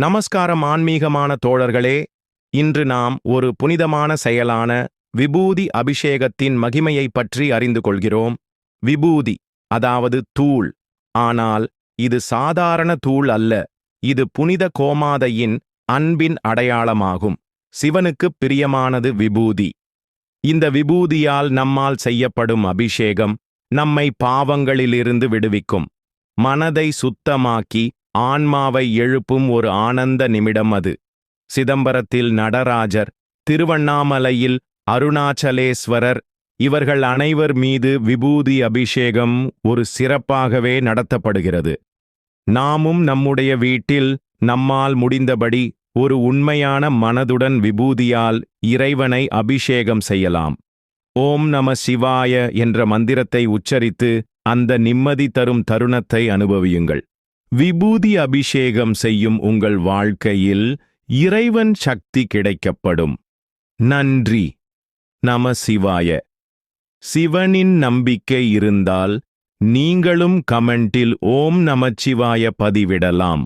நமஸ்காரம் ஆன்மீகமான தோழர்களே இன்று நாம் ஒரு புனிதமான செயலான விபூதி அபிஷேகத்தின் மகிமையைப் பற்றி அறிந்து கொள்கிறோம். விபூதி அதாவது தூள். ஆனால் இது சாதாரண தூள் அல்ல. இது புனித கோமாதையின் அன்பின் அடையாளமாகும். சிவனுக்குப் பிரியமானது விபூதி. இந்த விபூதியால் நம்மால் செய்யப்படும் அபிஷேகம் நம்மை பாவங்களிலிருந்து விடுவிக்கும். மனதை சுத்தமாக்கி ஆன்மாவை எழுப்பும் ஒரு ஆனந்த நிமிடம் அது. சிதம்பரத்தில் நடராஜர் திருவண்ணாமலையில் அருணாச்சலேஸ்வரர் இவர்கள் அனைவர் மீது விபூதி அபிஷேகம் ஒரு சிறப்பாகவே நடத்தப்படுகிறது. நாமும் நம்முடைய வீட்டில் நம்மால் முடிந்தபடி ஒரு உண்மையான மனதுடன் விபூதியால் இறைவனை அபிஷேகம் செய்யலாம். ஓம் நம சிவாய என்ற மந்திரத்தை உச்சரித்து அந்த நிம்மதி தரும் தருணத்தை அனுபவியுங்கள். விபூதி அபிஷேகம் செய்யும் உங்கள் வாழ்க்கையில் இறைவன் சக்தி கிடைக்கப்படும். நன்றி. நம சிவாய. சிவனின் நம்பிக்கை இருந்தால் நீங்களும் கமெண்டில் ஓம் நமச்சிவாய பதிவிடலாம்.